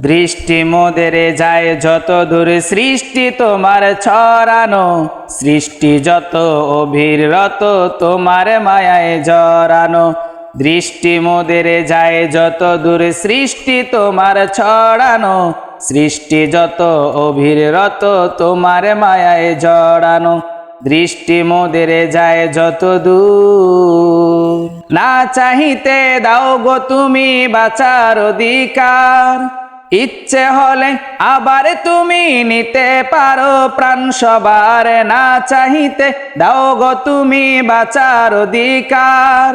দৃষ্টি মোদের যায় যত দূর সৃষ্টি তোমার ছড়ানো। সৃষ্টি যত অভিরত তোমার মায়ায় জড়ানো। দৃষ্টি মোদের যায় যত দূর সৃষ্টি তোমার ছড়ানো। সৃষ্টি যত অভিরত তোমার মায়ায় জড়ানো। দৃষ্টি মোদের যায় যত দূর। না চাহিতে দাও গো তুমি বাঁচার অধিকার। ইচ্ছে হলে আবার তুমি নিতে পারো, প্রাণ সবার না চাহিতে দাও গো তুমি বাঁচার অধিকার।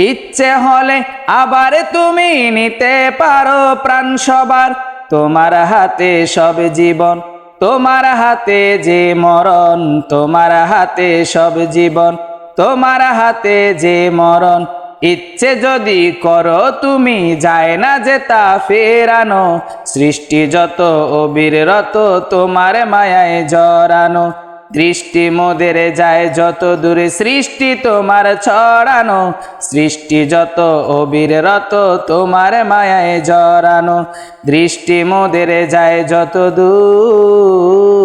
ইচ্ছে হলে আবার তুমি নিতে পারো, প্রাণ সবার, তোমার হাতে সব জীবন, তোমার হাতে যে মরণ, তোমার হাতে সব জীবন, তোমার হাতে যে মরণ ইচ্ছে যদি করো তুমি, যায় না যে তা ফেরানো। সৃষ্টি যত অবিরত তোমার মায়ায় জড়ানো। দৃষ্টি মোদের যায় যত দূরে, সৃষ্টি তোমার ছড়ানো। সৃষ্টি যত অবিরত তোমার মায়ায় জড়ানো। দৃষ্টি মোদের যায় যত দূর।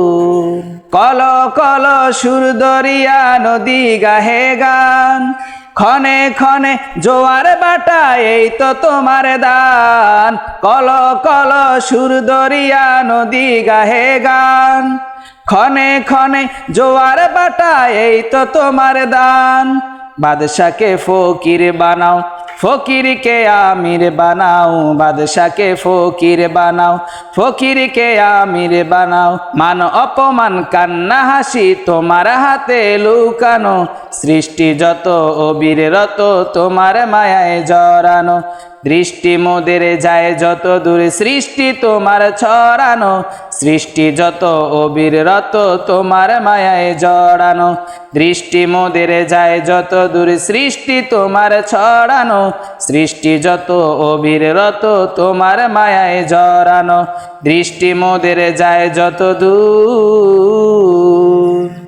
কল কল সুর দরিয়া নদী গাহে গান। ক্ষণে ক্ষণে জোয়ার বাটা, এই তো তোমার দান। কল কল সুর দরিয়া নদী গাহে গান। ক্ষণে ক্ষণে জোয়ার বাটা, এই তো তোমার দান। বাদশাকে ফকির বানাও ফকিরকে আমির বানাও, বাদশাকে ফকির বানাও, ফকিরকে আমির বানাও। মান অপমান, কান্না, হাসি তোমার হাতে লুকানো। সৃষ্টি যত অবির রত তোমার মায়ায় জড়ানো। দৃষ্টি মোদের যায় যত দূর, সৃষ্টি তোমার ছড়ানো, সৃষ্টি যত অবিরত তোমার মায়ায় জড়ানো। দৃষ্টি মোদের যায় যত দূর, সৃষ্টি তোমার ছড়ানো, সৃষ্টি যত অবিরত তোমার মায়ায় জড়ানো। দৃষ্টি মোদের যায় যত দূর